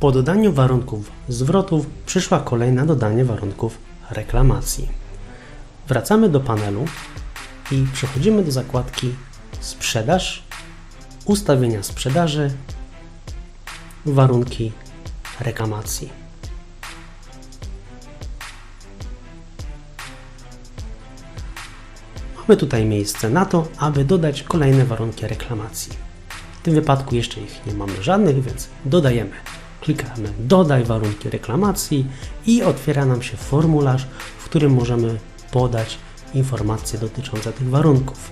Po dodaniu warunków zwrotów przyszła kolej na dodanie warunków reklamacji. Wracamy do panelu i przechodzimy do zakładki Sprzedaż, ustawienia sprzedaży, warunki reklamacji. Mamy tutaj miejsce na to, aby dodać kolejne warunki reklamacji. W tym wypadku jeszcze ich nie mamy żadnych, więc dodajemy. Klikamy Dodaj warunki reklamacji i otwiera nam się formularz, w którym możemy podać informacje dotyczące tych warunków.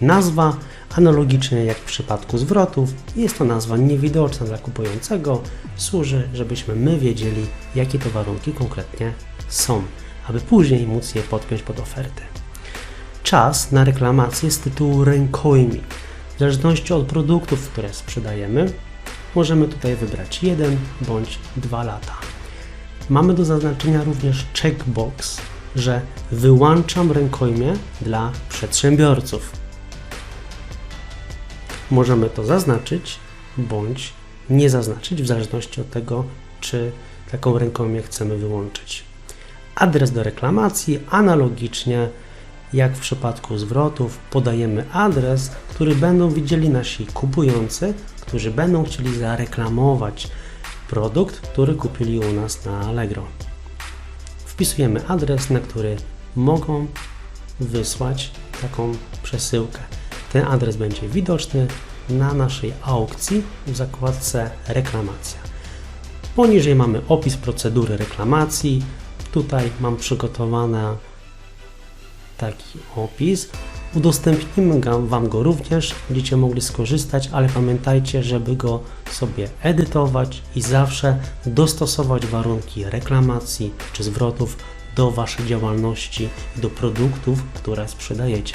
Nazwa, analogicznie jak w przypadku zwrotów, jest to nazwa niewidoczna dla kupującego, służy, żebyśmy my wiedzieli, jakie to warunki konkretnie są, aby później móc je podpiąć pod ofertę. Czas na reklamację z tytułu rękojmi. W zależności od produktów, które sprzedajemy, możemy tutaj wybrać 1 bądź 2 lata. Mamy do zaznaczenia również checkbox, że wyłączam rękojmie dla przedsiębiorców. Możemy to zaznaczyć bądź nie zaznaczyć, w zależności od tego, czy taką rękojmię chcemy wyłączyć. Adres do reklamacji analogicznie jak w przypadku zwrotów, podajemy adres, który będą widzieli nasi kupujący, którzy będą chcieli zareklamować produkt, który kupili u nas na Allegro. Wpisujemy adres, na który mogą wysłać taką przesyłkę. Ten adres będzie widoczny na naszej aukcji w zakładce reklamacja. Poniżej mamy opis procedury reklamacji. Tutaj mam przygotowane taki opis. Udostępnimy Wam go również, będziecie mogli skorzystać, ale pamiętajcie, żeby go sobie edytować i zawsze dostosować warunki reklamacji czy zwrotów do Waszej działalności i do produktów, które sprzedajecie.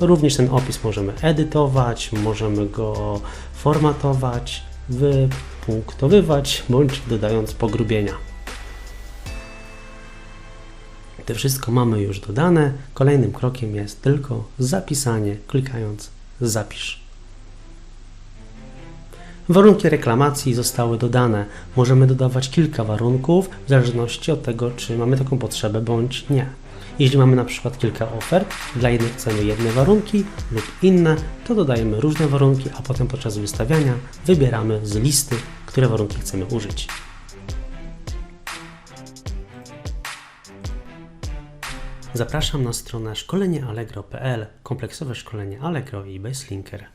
Również ten opis możemy edytować, możemy go formatować, wypunktowywać bądź dodając pogrubienia. To wszystko mamy już dodane. Kolejnym krokiem jest tylko zapisanie, klikając zapisz. Warunki reklamacji zostały dodane. Możemy dodawać kilka warunków w zależności od tego, czy mamy taką potrzebę bądź nie. Jeśli mamy na przykład kilka ofert, dla jednych chcemy jedne warunki lub inne, to dodajemy różne warunki, a potem podczas wystawiania wybieramy z listy, które warunki chcemy użyć. Zapraszam na stronę szkolenieallegro.pl, kompleksowe szkolenie Allegro i Baselinker.